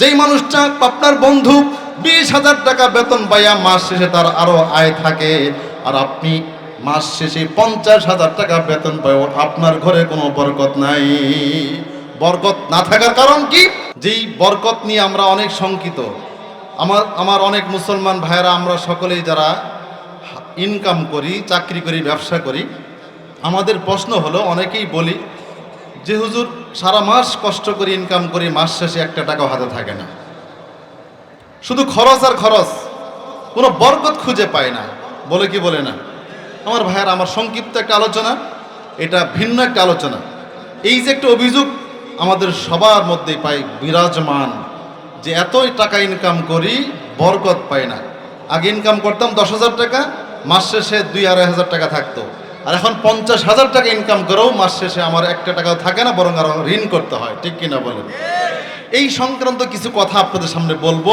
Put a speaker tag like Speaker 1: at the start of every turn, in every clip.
Speaker 1: যেই মানুষটা আপনার বন্ধু, বিশ হাজার টাকা বেতন পাইয়া মাস শেষে তার আরও আয় থাকে। আর আপনি মাস শেষে পঞ্চাশ হাজার টাকা বেতন পাও আপনার ঘরে কোনো বরকত নাই। বরকত না থাকার কারণ কি? যেই বরকত নিয়ে আমরা অনেক শঙ্কিত। আমার আমার অনেক মুসলমান ভাইয়েরা, আমরা সকলেই যারা ইনকাম করি, চাকরি করি, ব্যবসা করি, আমাদের প্রশ্ন হলো, অনেকেই বলি যে হুজুর সারা মাস কষ্ট করে ইনকাম করি মাস শেষে একটা টাকাও হাতে থাকে না। শুধু খরচ আর খরচ, কোনো বরকত খুঁজে পায় না। বলে কি বলে না? আমার ভাইয়ের আমার সংক্ষিপ্ত একটা আলোচনা, এটা ভিন্ন একটা আলোচনা। এই যে একটা অভিযোগ আমাদের সবার মধ্যেই পাই বিরাজমান, যে এতই টাকা ইনকাম করি, বরকত পায় না। আগে ইনকাম করতাম দশ হাজার টাকা, মাস শেষে দুই আড়াই হাজার টাকা থাকতো। আর এখন পঞ্চাশ হাজার টাকা ইনকাম করেও মাস শেষে আমার একটা টাকাও থাকে না, বরং আরও ঋণ করতে হয়। ঠিক কিনা বলেন? এই সংক্রান্ত কিছু কথা আপনাদের সামনে বলব।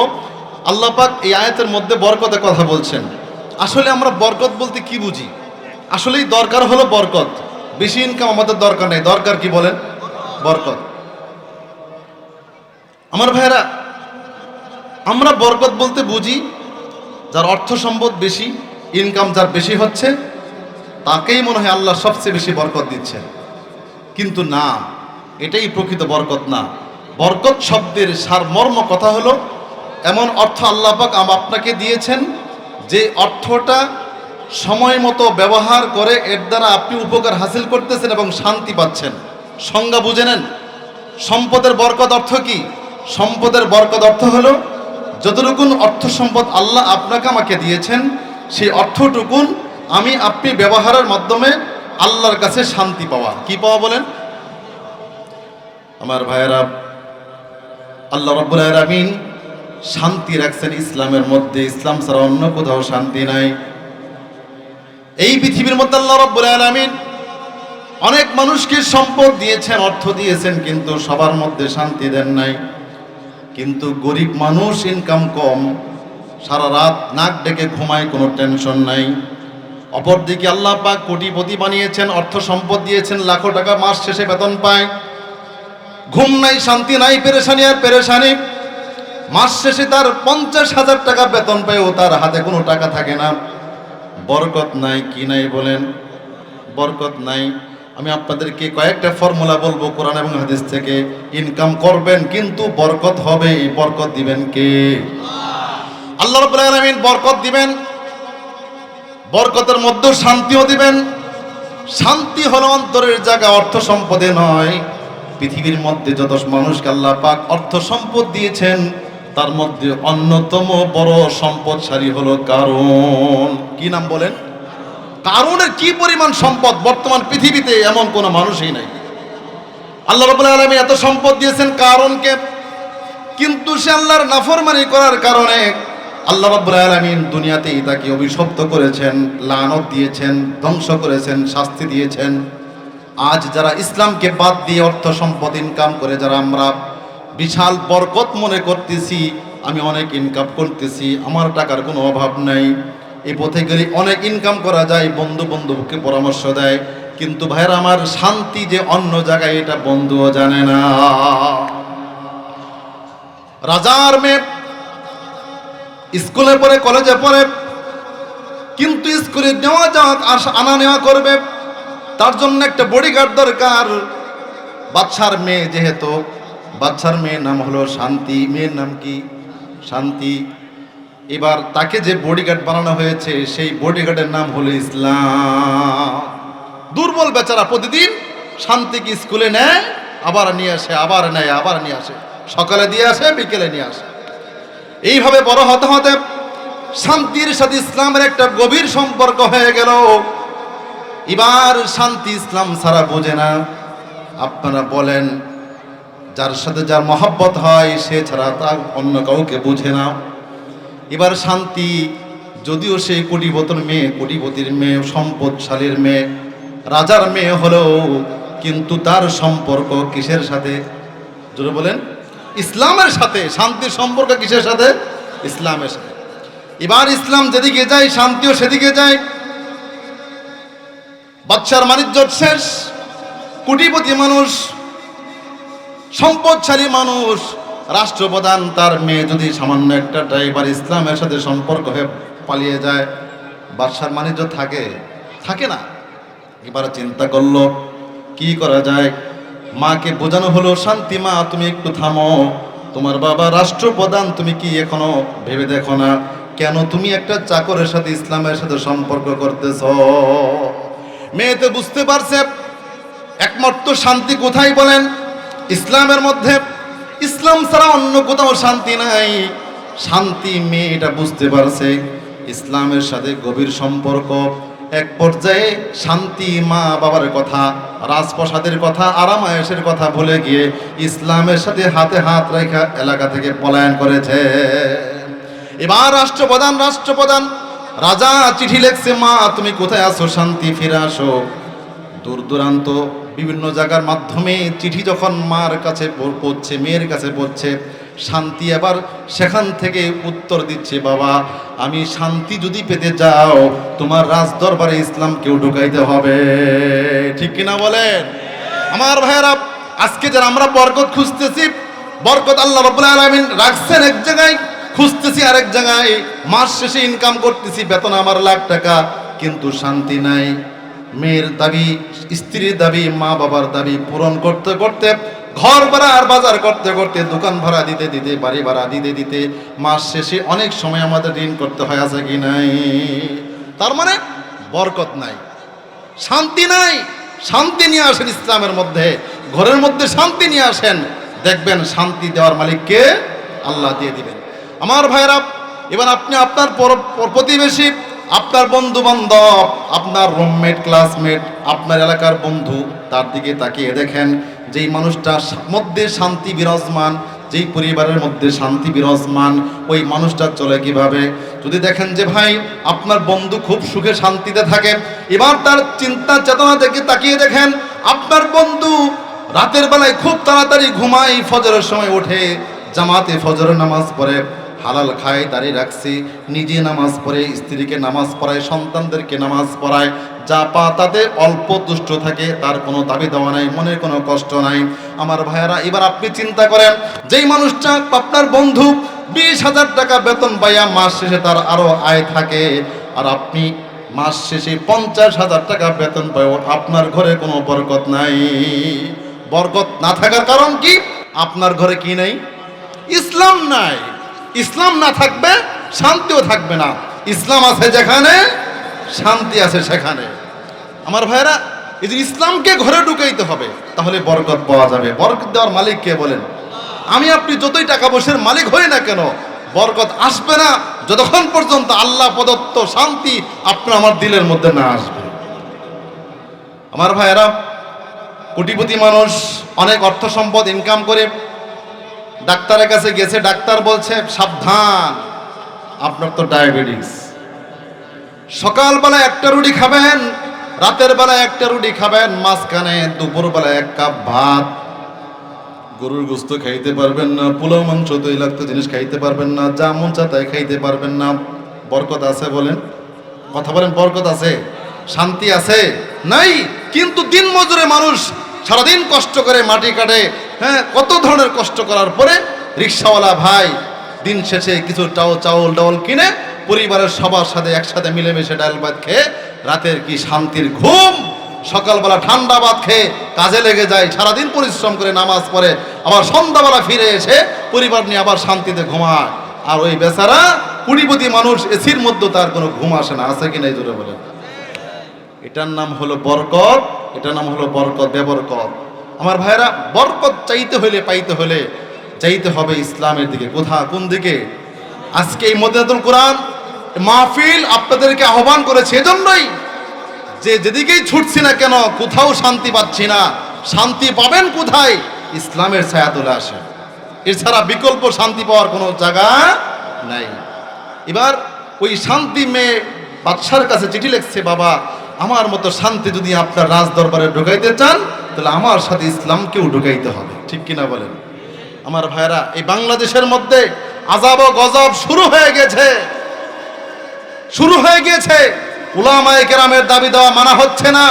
Speaker 1: আল্লাহ পাক এই আয়াতের মধ্যে বরকতের কথা বলছেন। আসলে আমরা বরকত বলতে কি বুঝি? আসলেই দরকার হলো বরকত। বেশি ইনকাম আমাদের দরকার নেই। দরকার কি বলেন? বরকত। আমার ভাইয়েরা, আমরা বরকত বলতে বুঝি যার অর্থ সম্পদ বেশি ইনকাম যার বেশি হচ্ছে তাকেই মনে হয় আল্লাহ সবচেয়ে বেশি বরকত দিচ্ছেন। কিন্তু না, এটাই প্রকৃত বরকত না। বরকত শব্দের সারমর্ম কথা হলো, এমন অর্থ আল্লাহ পাক আম- আপনাকে দিয়েছেন যে অর্থটা সময় মতো ব্যবহার করে এর দ্বারা আপনি উপকার হাসিল করতেছেন এবং শান্তি পাচ্ছেন। সংজ্ঞা বুঝে নেন। সম্পদের বরকত অর্থ কি? সম্পদের বরকত অর্থ হলো, যতটুকুন অর্থ সম্পদ আল্লাহ আপনাকে আমাকে দিয়েছেন, সেই অর্থটুকুন আমি আপনি ব্যবহারের মাধ্যমে আল্লাহর কাছে শান্তি পাওয়া। কি পাওয়া বলেন? আমার ভাইয়েরা, আল্লাহ রব্বুল আলামিন শান্তি রাখছেন ইসলামের মধ্যে। ইসলাম ছাড়া অন্য কোথাও শান্তি নাই। এই পৃথিবীর মধ্যে আল্লাহ রব্বুল আলামিন অনেক মানুষকে সম্পদ দিয়েছেন, অর্থ দিয়েছেন, কিন্তু সবার মধ্যে শান্তি দেন নাই। কিন্তু গরিব মানুষ ইনকাম কম, সারা রাত নাক ডেকে ঘুমায়, কোনো টেনশন নাই। অপরদিকে আল্লাহ পাক কোটিপতি বানিয়েছেন, অর্থ সম্পদ দিয়েছেন, লাখো টাকা মাস শেষে বেতন পায়। ঘুম নাই, শান্তি নাই, পেরেশানি আর পেরেশানি। মাস শেষে তার পঞ্চাশ হাজার টাকা বেতন পেয়েও তার হাতে কোনো টাকা থাকে না। বরকত নাই, কি নাই বলেন? বরকত নাই। আমি আপনাদেরকে কয়েকটা ফর্মুলা বলব কোরআন এবং হাদিস থেকে। ইনকাম করবেন, কিন্তু বরকত হবে, বরকত দিবেন কে? আল্লাহ রাব্বুল আলামিন বরকত দিবেন। বরকতের মধ্যে শান্তিও দিবেন। শান্তি হলো অন্তরের জায়গা, অর্থ সম্পদে নয়। পৃথিবীর মধ্যে যত মানুষকে আল্লাহ পাক অর্থ সম্পদ দিয়েছেন, তার মধ্যে অন্যতম বড় সম্পদশালী হলো কারণ কি নাম বলেন? কারণের কি পরিমাণ সম্পদ বর্তমান পৃথিবীতে এমন কোনো মানুষই নাই। আল্লাহ রবুল্লা আলমী এত সম্পদ দিয়েছেন কারণকে কিন্তু সে আল্লাহর নাফরমানি করার কারণে আল্লাহ রব্বুল আলমিন দুনিয়াতেই তাকে অভিশপ্ত করেছেন, লানত দিয়েছেন, ধ্বংস করেছেন, শাস্তি দিয়েছেন। আজ যারা ইসলামকে বাদ দিয়ে অর্থ সম্পদ ইনকাম করে যারা আমরা বিশাল বরকত মনে করতেছি, আমি অনেক ইনকাম করতেছি, আমার টাকার কোনো অভাব নাই। এই পথে গেলে অনেক ইনকাম করা যায়, বন্ধু বন্ধুকে পরামর্শ দেয়। কিন্তু ভাইয়ের, আমার শান্তি যে অন্য জায়গায়, এটা বন্ধুও জানে না। রাজার মেয়ে স্কুলে পড়ে, কলেজে পড়ে, কিন্তু স্কুলে নেওয়া যাওয়া আনা নেওয়া করবে। তার জন্য একটা বডিগার্ড দরকার। বাচ্চার মেয়ে যেহেতু, বাচ্চার মেয়ের নাম হলো শান্তি। মেয়ের নাম কি? শান্তি। এবার তাকে যে বডিগার্ড বানানো হয়েছে, সেই বডিগার্ডের নাম হলো ইসলাম। দুর্বল বেচারা প্রতিদিন শান্তিকে স্কুলে নেয়, আবার নিয়ে আসে, আবার নেয়, আবার নিয়ে আসে। সকালে দিয়ে আসে, বিকেলে নিয়ে আসে। এইভাবে বড় হতে হতে শান্তির সাথে ইসলামের একটা গভীর সম্পর্ক হয়ে গেল। এবার শান্তি ইসলাম ছাড়া বোঝে না। আপনারা বলেন, যার সাথে যার মহব্বত হয়, সে ছাড়া তার অন্য কাউকে বুঝে না। এবার শান্তি, যদিও সেই কোটিপতির মেয়ে কোটিপতির মেয়ে, সম্পদশালীর মেয়ে, রাজার মেয়ে হলেও, কিন্তু তার সম্পর্ক কিসের সাথে? জোরে বলেন। ইসলামের সাথে, শান্তির সম্পর্ক কিসের সাথে? ইসলামের সাথে। এবার ইসলাম যেদিকে যায়, শান্তিও সেদিকে যায়। বাচ্চার বাণিজ্য শেষ। কোটিপতি মানুষ, সম্পদশালী মানুষ, রাষ্ট্রপ্রধান তার মেয়ে যদি সামান্য একটা ড্রাইভার ইসলামের সাথে সম্পর্ক হয়ে পালিয়ে যায়, বাদশার বাণিজ্য থাকে? থাকে না। এবার চিন্তা করল, কি করা যায়? মাকে বোঝানো হলো, শান্তি মা, তুমি একটু থামো। তোমার বাবা রাষ্ট্রপ্রধান, তুমি কি এখনও ভেবে দেখো না? কেন তুমি একটা চাকরের সাথে ইসলামের সাথে সম্পর্ক করতেছ? মেয়ে তো বুঝতে পারছে, একমাত্র শান্তি কোথায় বলেন? ইসলামের মধ্যে। ইসলাম ছাড়া অন্য কোথাও শান্তি নাই। শান্তি মেয়ে এটা বুঝতে পারছে, ইসলামের সাথে গভীর সম্পর্ক। এক পর্যায়ে শান্তি মা বাবার কথা, রাজপ্রসাদের কথা, আরামায়েশের কথা ভুলে গিয়ে ইসলামের সাথে হাতে হাত রেখা এলাকা থেকে পলায়ন করেছে। এবার রাষ্ট্রপ্রধান রাষ্ট্রপ্রধান, রাজা চিঠি লেখছে, মা, তুমি কোথায় আছো? শান্তি ফিরে আসো। দূর দূরান্ত বিভিন্ন জায়গার মাধ্যমে চিঠি যখন মার কাছে পড়ছে, মেয়ের কাছে পৌঁছছে শান্তি আবার সেখান থেকে উত্তর দিচ্ছে, বাবা, আমি শান্তি যদি পেতে যাও তোমার রাজ দরবারে ইসলামকেও ঢুকাইতে হবে। ঠিক কিনা বলেন? আমার ভাইয়েরা, আজকে যারা আমরা বরকত খুঁজতেছি, বরকত আল্লাহ রব্বুল আলামিন রাখছেন এক জায়গায়, খুঁজতেছি আরেক জায়গায়, মাস শেষে ইনকাম করতেছি, বেতন আমার লাখ টাকা, কিন্তু শান্তি নাই। মেয়ের দাবি, স্ত্রীর দাবি মা বাবার দাবি পূরণ করতে করতে ঘর ভাড়া আর বাজার করতে করতে, দোকান ভাড়া দিতে দিতে, বাড়ি ভাড়া দিতে দিতে মাস শেষে অনেক সময় আমাদের ঋণ করতে হয়, আছে কি নাই? তার মানে বরকত নাই, শান্তি নাই। শান্তি নিয়ে আসেন ইসলামের মধ্যে, ঘরের মধ্যে শান্তি নিয়ে আসেন। দেখবেন শান্তি দেওয়ার মালিককে আল্লাহ দিয়ে দিবেন। আমার ভাইরা এবার আপনি আপনার পর- পর- প্রতিবেশী, আপনার বন্ধু বান্ধব আপনার রুমমেট ক্লাসমেট আপনার এলাকার বন্ধু, তার দিকে তাকিয়ে দেখেন যেই মানুষটা মধ্যে শান্তি বিরাজমান, যেই পরিবারের মধ্যে শান্তি বিরাজমান, ওই মানুষটা চলে কীভাবে? যদি দেখেন যে ভাই, আপনার বন্ধু খুব সুখে শান্তিতে থাকে, এবার তার চিন্তা চেতনা থেকে তাকিয়ে দেখেন, আপনার বন্ধু রাতের বেলায় খুব তাড়াতাড়ি ঘুমায়, ফজরের সময় ওঠে, জামাতে ফজরের নামাজ পড়ে। হালাল খায় দাঁড়িয়ে রাখছি, নিজে নামাজ পড়ে, স্ত্রীকে নামাজ পড়ায়, সন্তানদেরকে নামাজ পড়ায়। যা পা তাতে অল্প দুষ্ট থাকে, তার কোনো দাবি দেওয়া নাই, মনের কোনো কষ্ট নাই। আমার ভাইয়েরা, এবার আপনি চিন্তা করেন, যেই মানুষটা আপনার বন্ধু, বিশ হাজার টাকা বেতন পাইয়া মাস শেষে তার আরও আয় থাকে, আর আপনি মাস শেষে পঞ্চাশ হাজার টাকা বেতন পায় আপনার ঘরে কোনো বরকত নাই। বরকত না থাকার কারণ কি? আপনার ঘরে কি নেই? ইসলাম নাই। ইসলাম না থাকবে, শান্তিও থাকবে না। ইসলাম আছে যেখানে, শান্তি আছে সেখানে। আমার ভাইরা এই যে ইসলামকে ঘরে ঢুকাইতে হবে, তাহলে বরকত পাওয়া যাবে। বরকত দেওয়ার মালিক কে বলেন? আমি আপনি যতই টাকা পয়সার মালিক হই না কেন, বরকত আসবে না, যতক্ষণ পর্যন্ত আল্লাহ প্রদত্ত শান্তি আপনার আমার দিলের মধ্যে না আসবে। আমার ভাইয়েরা, কোটিপতি মানুষ অনেক অর্থ সম্পদ ইনকাম করে ডাক্তারের কাছে গেছে, ডাক্তার বলছে, সাবধান, আপনার তো ডায়াবেটিস। সকালবেলা একটা রুটি খাবেন, রাতের বেলা একটা রুটি খাবেন, মাঝখানে দুপুরবেলা এক কাপ ভাত। গরুর গোস্ত খাইতে পারবেন না, পোলাও, মাংস তৈলাক্ত জিনিস খাইতে পারবেন না, যা মন চা তাই খাইতে পারবেন না। বরকত আছে বলেন? কথা বলেন, বরকত আছে? শান্তি আছে? নাই, কিন্তু দিন মজুরে মানুষ সারাদিন কষ্ট করে মাটি কাটে হ্যাঁ কত ধরনের কষ্ট করার পরে রিক্সাওয়ালা ভাই দিন শেষে কিছু চাউ, চাউল, ডাউল কিনে পরিবারের সবার সাথে একসাথে মিলেমিশে ডাল ভাত খেয়ে রাতের কি শান্তির ঘুম? সকালবেলা ঠান্ডা ভাত খেয়ে কাজে লেগে যায়, সারাদিন পরিশ্রম করে নামাজ পড়ে, আবার সন্ধ্যাবেলা ফিরে এসে পরিবার নিয়ে আবার শান্তিতে ঘুমায়। আর ওই বেচারা কুড়িপতি মানুষ এসির মধ্যে তার কোনো ঘুম আসে না, আছে কি নাই জোরে বলে এটার নাম হলো বরকত, এটার নাম হলো বরকত বেবরকত। আমার ভাইরা বরকত চাইতে হলে পাইতে হলে চাইতে হবে ইসলামের দিকে। কোথা, কোন দিকে? আজকে এই মদিনাতুল কোরআন মাহফিল আপনাদেরকে আহ্বান করেছে এজন্যই যে যেদিকেই ছুটছি না কেন, কোথাও শান্তি পাচ্ছি না। শান্তি পাবেন কোথায়? ইসলামের ছায়া তুলে আসে। এছাড়া বিকল্প শান্তি পাওয়ার কোনো জায়গা নাই। এবার ওই শান্তি মেয়ে বাদশার কাছে চিঠি লিখছে, বাবা আমার মতো শান্তি যদি আপনার রাজ দরবারে ঢুকাইতে চান, তাহলে আমার সাথে ইসলামকেও ঢুকাইতে হবে। ঠিক কিনা বলেন? আমার ভাইরা এই বাংলাদেশের মধ্যে আজাব ও গজব শুরু হয়ে গেছে। শুরু হয়ে গিয়েছে উলামায়ে কেরামের দাবি দেওয়া মানা হচ্ছে না।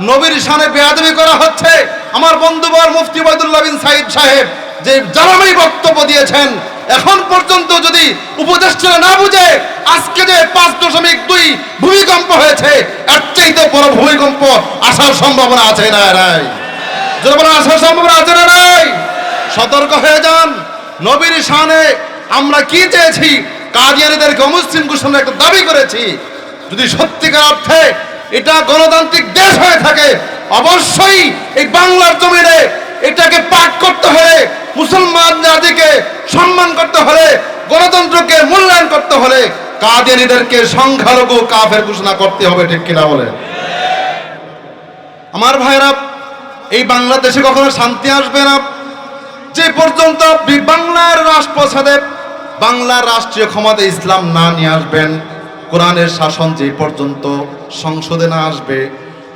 Speaker 1: নবীর শানে বেয়াদবি করা হচ্ছে। আমার বন্ধু বর মুফতি বদুল্লাহ বিন সাইদ সাহেব যে জ্বালামাই বক্তব্য দিয়েছেন এখন পর্যন্ত যদি উপদেষ্টা না বুঝে, আজকে যে পাঁচ দশমিক দুই ভূমিকম্প হয়েছে, এর চাইতে বড় ভূমিকম্প আসার সম্ভাবনা আছে না যারা আসার সম্ভাবনা আছে না নাই? সতর্ক হয়ে যান। নবীর শানে আমরা কি চেয়েছি? কাদিয়ানিদেরকে অমুসলিম ঘোষণার একটা দাবি করেছি। যদি সত্যিকার অর্থে এটা গণতান্ত্রিক দেশ হয়ে থাকে, অবশ্যই এই বাংলার জমিনে এটাকে পাঠ করতে হলে মুসলমান জাতিকে সম্মান করতে হলে, গণতন্ত্রকে মূল্যায়ন করতে হলে কাদিয়ানিদেরকে সংখ্যালঘু কাফের ঘোষণা করতে হবে, ঠিক কিনা বলে? আমার ভাইরা এই বাংলাদেশে কখনো শান্তি আসবে না। যে পর্যন্ত বাংলার রাষ্ট্রপ্রসাদে বাংলার রাষ্ট্রীয় ক্ষমতা ইসলাম না নিয়ে আসবেন, কোরআনের শাসন যে পর্যন্ত সংসদে না আসবে,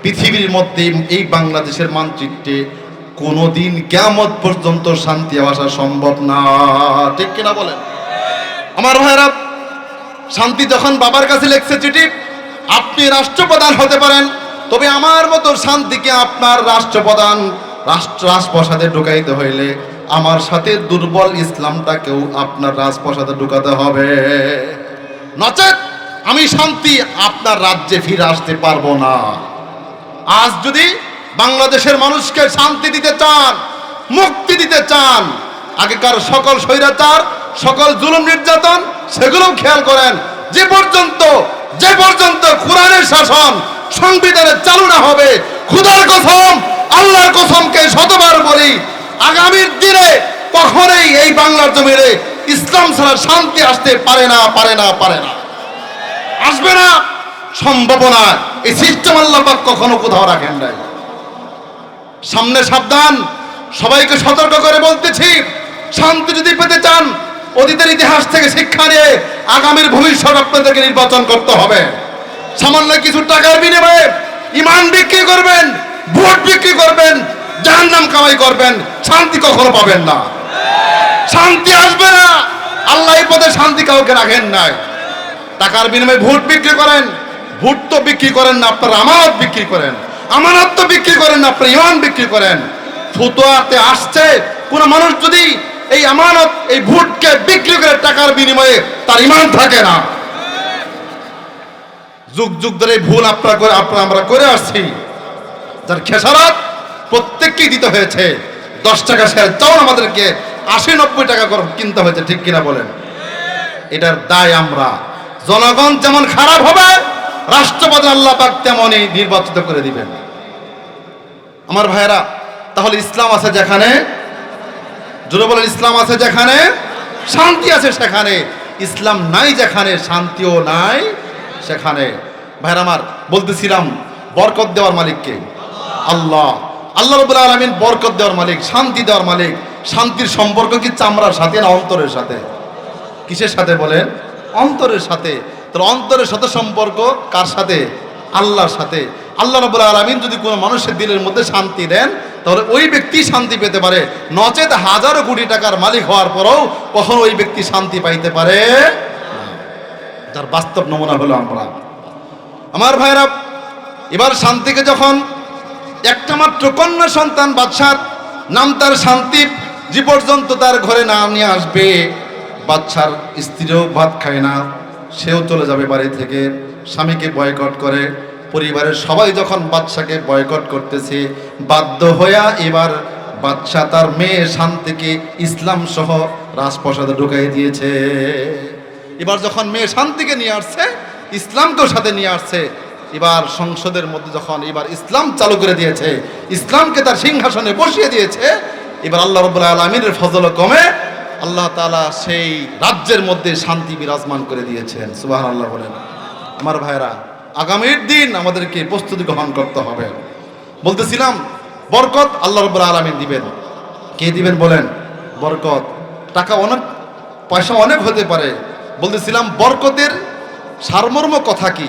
Speaker 1: পৃথিবীর মধ্যে এই বাংলাদেশের মানচিত্রে কোনোদিন কেমত পর্যন্ত শান্তি আসা সম্ভব না। ঠিক কিনা বলেন? আমার ভাইরা শান্তি যখন বাবার কাছে লেখছে চিঠি, আপনি রাষ্ট্রপ্রধান হতে পারেন, তবে আমার মতো শান্তিকে আপনার রাষ্ট্রপ্রধান, রাষ্ট্র রাজপ্রসাদে ঢুকাইতে হইলে আমার সাথে দুর্বল ইসলামটাকেও আপনার রাজপ্রসাদে ঢুকাতে হবে। নচেত আমি শান্তি আপনার রাজ্যে ফিরে আসতে পারব না। আজ যদি বাংলাদেশের মানুষকে শান্তি দিতে চান, মুক্তি দিতে চান। আগেকার সকল স্বৈরাচার, সকল জুলুম নির্যাতন, সেগুলোও খেয়াল করেন। যে পর্যন্ত যে পর্যন্ত কোরআনের শাসন সংবিধানে চালু না হবে, খুদার কসম, আল্লাহর কসমকে শতবার বলি, আগামীর দিনে কখনোই এই বাংলার জমিনে ইসলাম ছাড়া শান্তি আসতে পারে না পারে না পারে না। আসবে না, সম্ভাবনা। এই সিস্টেম আল্লাহ কখনো কোথাও রাখেন নাই। সামনে সাবধান। সবাইকে সতর্ক করে বলতেছি, শান্তি যদি পেতে চান, অতীতের ইতিহাস থেকে শিক্ষা নিয়ে আগামীর ভবিষ্যৎ আপনাদেরকে নির্বাচন করতে হবে। সামান্য কিছু টাকার বিনিময়ে ইমান বিক্রি করবেন, ভোট বিক্রি করবেন যার নাম কামাই করবেন, শান্তি কখনো পাবেন না। শান্তি আসবে না। আল্লাহ পদে শান্তি কাউকে রাখেন নাই। টাকার বিনিময়ে ভোট বিক্রি করেন, ভোট তো বিক্রি করেন না, আপনার আমানত বিক্রি করেন। আমানত বিক্রি করেন না আপনার ইমান বিক্রি করেন। ফুতোয়াতে আসছে, কোন মানুষ যদি এই আমানত, এই ভোটকে বিক্রি করে টাকার বিনিময়ে তার ইমান থাকে না। যুগ যুগ ধরে ভুল আপনারা করে আপনারা আমরা করে আসছি। যার খেসারাত প্রত্যেককেই দিতে হয়েছে। দশ টাকা শেয়ার চাও আমাদেরকে আশি, নব্বই টাকা করে কিনতে হয়েছে, ঠিক কিনা বলেন? এটার দায় আমরা। জনগণ যেমন খারাপ হবে রাষ্ট্রপতি আল্লাহ পাক তেমনই নির্বাচিত করে দিবেন। আমার ভাইয়েরা, তাহলে ইসলাম আছে যেখানে? জোরে বলেন, ইসলাম আছে যেখানে? শান্তি আছে সেখানে। ইসলাম নাই যেখানে, শান্তিও নাই সেখানে। ভাইরা আমার, বলতেছিলাম, বরকত দেওয়ার মালিককে। আল্লাহ আল্লাহ রবুল আলমিন বরকত দেওয়ার মালিক, শান্তি দেওয়ার মালিক। শান্তির সম্পর্ক কি চামড়ার সাথে না অন্তরের সাথে? কিসের সাথে বলেন? অন্তরের সাথে। তাহলে অন্তরের সাথে সম্পর্ক কার সাথে? আল্লাহর সাথে। আল্লাহ রবুল্লা আলমিন যদি কোনো মানুষের দিলের মধ্যে শান্তি দেন, তাহলে ওই ব্যক্তি শান্তি পেতে পারে। নচেত হাজারো কোটি টাকার মালিক হওয়ার পরেও কখন ওই ব্যক্তি শান্তি পাইতে পারে। যার বাস্তব নমুনা হলো আমরা। আমার ভাইরা, এবার শান্তিকে যখন একটা মাত্র কন্যা সন্তান বাদশার নাম তার শান্তি যে পর্যন্ত তার ঘরে না নিয়ে আসবে বাচ্চার স্ত্রীও ভাত খায় না। সেও চলে যাবে বাড়ি থেকে। স্বামীকে বয়কট করে। পরিবারের সবাই যখন বাচ্চাকে বয়কট করতেছে, বাধ্য হইয়া এবার বাচ্চা তার মেয়ে শান্তিকে ইসলাম সহ রাজপ্রসাদে ঢুকাই দিয়েছে। এবার যখন মেয়ে শান্তিকে নিয়ে আসছে, ইসলামকেও সাথে নিয়ে আসছে, এবার সংসদের মধ্যে যখন এবার ইসলাম চালু করে দিয়েছে, ইসলামকে তার সিংহাসনে বসিয়ে দিয়েছে, এবার আল্লাহ রবুল্লা আলমিনের ফজল কমে আল্লাহ তালা সেই রাজ্যের মধ্যে শান্তি বিরাজমান করে দিয়েছেন সুবাহ আল্লাহ বলেন। আমার ভাইরা, আগামীর দিন আমাদেরকে প্রস্তুতি গ্রহণ করতে হবে। বলতেছিলাম, বরকত আল্লাহ রবুল্লা আলমিন দিবেন। কে দিবেন বলেন? বরকত। টাকা অনেক, পয়সা অনেক হতে পারে। বলতেছিলাম, বরকতের সারমর্ম কথা কি?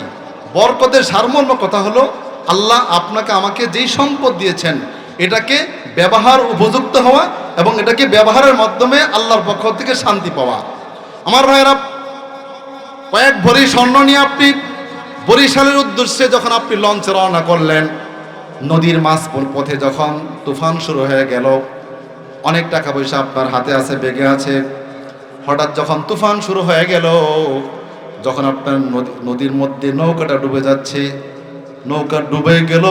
Speaker 1: বরকতের সারমর্ম কথা হলো, আল্লাহ আপনাকে আমাকে যেই সম্পদ দিয়েছেন, এটাকে ব্যবহার উপযুক্ত হওয়া এবং এটাকে ব্যবহারের মাধ্যমে আল্লাহর পক্ষ থেকে শান্তি পাওয়া। আমার ভাইয়েরা, কয়েক ভরি স্বর্ণ নিয়ে আপনি বরিশালের উদ্দেশ্যে যখন আপনি লঞ্চে রওনা করলেন, নদীর মাছ পথে যখন তুফান শুরু হয়ে গেল, অনেক টাকা পয়সা আপনার হাতে আছে, বেগে আছে। হঠাৎ যখন তুফান শুরু হয়ে গেল, যখন আপনার নদীর মধ্যে নৌকাটা ডুবে যাচ্ছে, নৌকা ডুবে গেল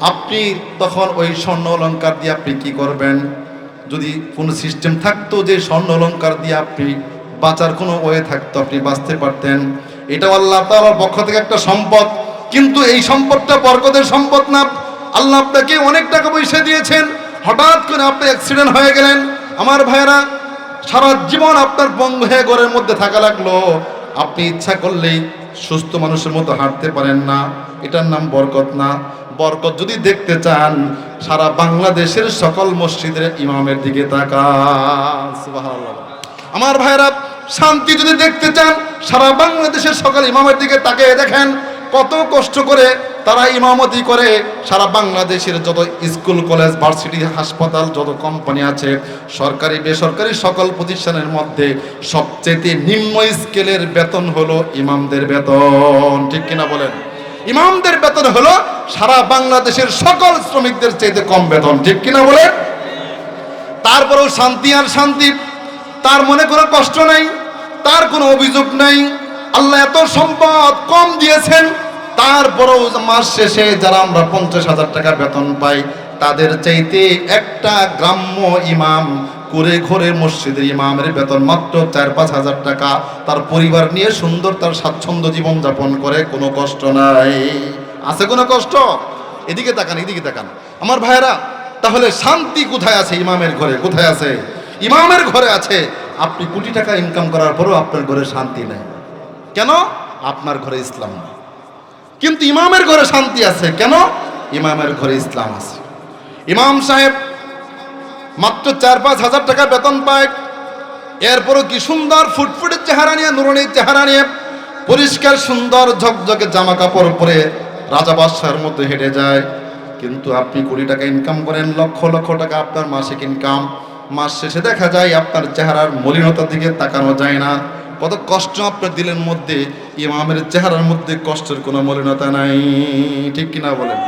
Speaker 1: আপনি তখন ওই স্বর্ণ অলঙ্কার দিয়ে আপনি কি করবেন? যদি কোনো সিস্টেম থাকতো যে স্বর্ণ অলঙ্কার দিয়ে আপনি বাঁচার কোনো ওয়ে থাকতো, আপনি বাঁচতে পারতেন। এটা আল্লাহ তাআলার পক্ষ থেকে একটা সম্পদ। কিন্তু এই সম্পদটা বরকতের সম্পদ না। আল্লাহ আপনাকে অনেক টাকা পয়সা দিয়েছেন। হঠাৎ করে আপনি অ্যাক্সিডেন্ট হয়ে গেলেন। আমার ভাইয়েরা, সারা জীবন আপনার বঙ্গ হয়ে ঘরের মধ্যে থাকা লাগল। আপনি ইচ্ছা করলেই সুস্থ মানুষের মতো হাঁটতে পারেন না। এটার নাম বরকত না। বরকত যদি দেখতে চান, সারা বাংলাদেশের সকল মসজিদের ইমামের দিকে তাকান। আমার ভাইরা শান্তি যদি দেখতে চান, সারা বাংলাদেশের সকল ইমামের দিকে তাকিয়ে দেখেন, কত কষ্ট করে তারা ইমামতি করে, সারা বাংলাদেশের যত স্কুল, কলেজ, ভার্সিটি, হাসপাতাল, যত কোম্পানি আছে, সরকারি, বেসরকারি সকল প্রতিষ্ঠানের মধ্যে সবচেয়ে নিম্ন স্কেলের বেতন হলো ইমামদের বেতন। ঠিক কিনা বলেন? ইমামদের বেতন হলো সারা বাংলাদেশের সকল শ্রমিকদের চাইতে কম বেতন, ঠিক কিনা বলে? তারপরেও শান্তি আর শান্তি, তার মনে কোনো কষ্ট নাই, তার কোনো অভিযোগ নাই, আল্লাহ এত সম্পদ কম দিয়েছেন, তারপরেও মাস শেষে যারা আমরা পঞ্চাশ হাজার টাকা বেতন পাই তাদের চাইতে একটা গ্রাম্য ইমাম করে ঘরে মসজিদের ইমামের বেতন মাত্র চার পাঁচ হাজার টাকা। তার পরিবার নিয়ে সুন্দর তার স্বাচ্ছন্দ্য জীবন যাপন করে, কোনো কষ্ট নাই। আছে কোনো কষ্ট? এদিকে তাকান এদিকে তাকান। আমার ভাইয়েরা, তাহলে শান্তি কোথায় আছে ইমামের ঘরে? কোথায় আছে? ইমামের ঘরে আছে। আপনি কোটি টাকা ইনকাম করার পরেও আপনার ঘরে শান্তি নেই। কেন? আপনার ঘরে ইসলাম নেই। কিন্তু ইমামের ঘরে শান্তি আছে। কেন? ইমামের ঘরে ইসলাম আছে। ইমাম সাহেব মাত্র চার পাঁচ হাজার টাকা বেতন পায়। এরপরও কি সুন্দর ফুটফুটের চেহারা নিয়ে নুরনির চেহারা নিয়ে, পরিষ্কার সুন্দর ঝকঝকে জামা কাপড় পরে রাজা বাদশাহের মধ্যে হেঁটে যায়। কিন্তু আপনি কুড়ি টাকা ইনকাম করেন, লক্ষ লক্ষ টাকা আপনার মাসিক ইনকাম মাস শেষে দেখা যায় আপনার চেহারার মলিনতার দিকে তাকানো যায় না। কত কষ্ট আপনার দিলের মধ্যে, ইমামের চেহারার মধ্যে কষ্টের কোনো মলিনতা নাই। ঠিক কিনা বলেন?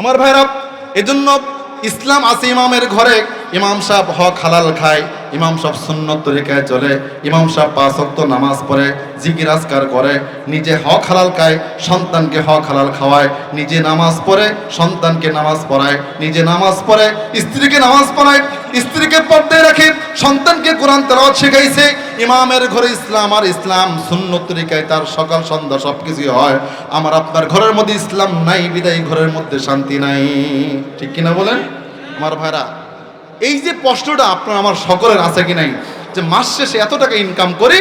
Speaker 1: আমার ভাইরা এজন্য ইসলাম আছে ইমামের ঘরে ইমাম সাহেব হক হালাল খায়। ইমাম সাহেব সুন্নত তরিকায় চলে, ইমাম সাহেব পাঁচ ওয়াক্ত নামাজ পড়ে, জিকির, আজকার করে, নিজে হক হালাল খায়, সন্তানকে হক হালাল খাওয়ায়, নিজে নামাজ পড়ে, সন্তানকে নামাজ পড়ায়, নিজে নামাজ পড়ে, স্ত্রীকে নামাজ পড়ায়, স্ত্রীকে পর্দায় রাখে, সন্তানকে কোরআন তেলাওয়াত শেখাইছে। ইমামের ঘরে ইসলাম আর ইসলাম সুন্নত তরিকায় তার সকাল সন্ধ্যা সব কিছুই হয়। আমার আপনার ঘরের মধ্যে ইসলাম নাই, বিদায় ঘরের মধ্যে শান্তি নাই। ঠিক কিনা বলেন? আমার ভাইরা এই যে প্রশ্নটা আপনার আমার সকলের আছে কি নাই, যে মাস শেষে এত টাকা ইনকাম করি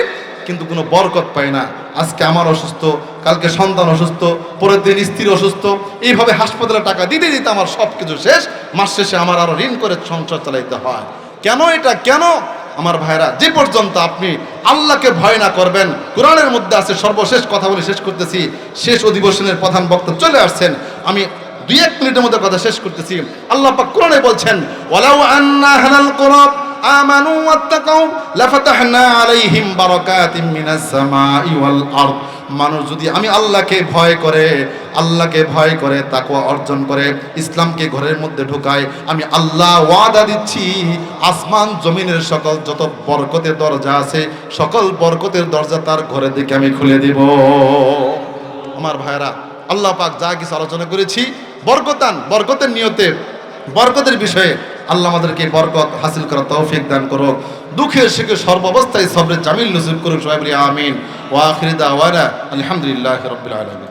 Speaker 1: কিন্তু কোনো বরকত পাই না। আজকে আমার অসুস্থ, কালকে সন্তান অসুস্থ, পরের দিন স্ত্রী অসুস্থ, এইভাবে হাসপাতালে টাকা দিতে দিতে আমার সব কিছু শেষ। মাস শেষে আমার আরও ঋণ করে সংসার চালাইতে হয়। কেন এটা? কেন? আমার ভাইরা যে পর্যন্ত আপনি আল্লাহকে ভয় না করবেন, কোরআনের মধ্যে আছে সর্বশেষ কথা বলে শেষ করতেছি। শেষ অধিবেশনের প্রধান বক্তা চলে আসছেন। আমি দুই এক মিনিটের মধ্যে কথা শেষ করতেছি। আল্লাহ পাক কোরআনে বলছেন, ওয়ালাউ আন্না হালাল কুরাব আমানু ওয়াত্তাকাউ লাফাতাহনা আলাইহিম বারাকাতিম মিনাস সামাই ওয়াল আরদ। মানুষ যদি আমি আল্লাহকে ভয় করে, আল্লাহকে ভয় করে, তাকওয়া অর্জন করে, ইসলামকে ঘরের মধ্যে ঢুকায়, আমি আল্লাহ ওয়াদা দিচ্ছি, আসমান জমিনের সকল যত বরকতের দরজা আছে, সকল বরকতের দরজা তার ঘরের দিকে আমি খুলে দিব। আমার ভাইরা আল্লাহ পাক যা কিছু আলোচনা করেছি বরকতান, বরকতের নিয়তে বরকতের বিষয়ে আল্লাহ আমাদেরকে বরকত হাসিল করার তৌফিক দান করো দুঃখে সুখে সর্বাবস্থায় সবরে জামিল নসিব করুক সবাই আমিন। ওয়া আখির দাওয়ানা আলহামদুলিল্লাহ রাব্বিল আলামিন।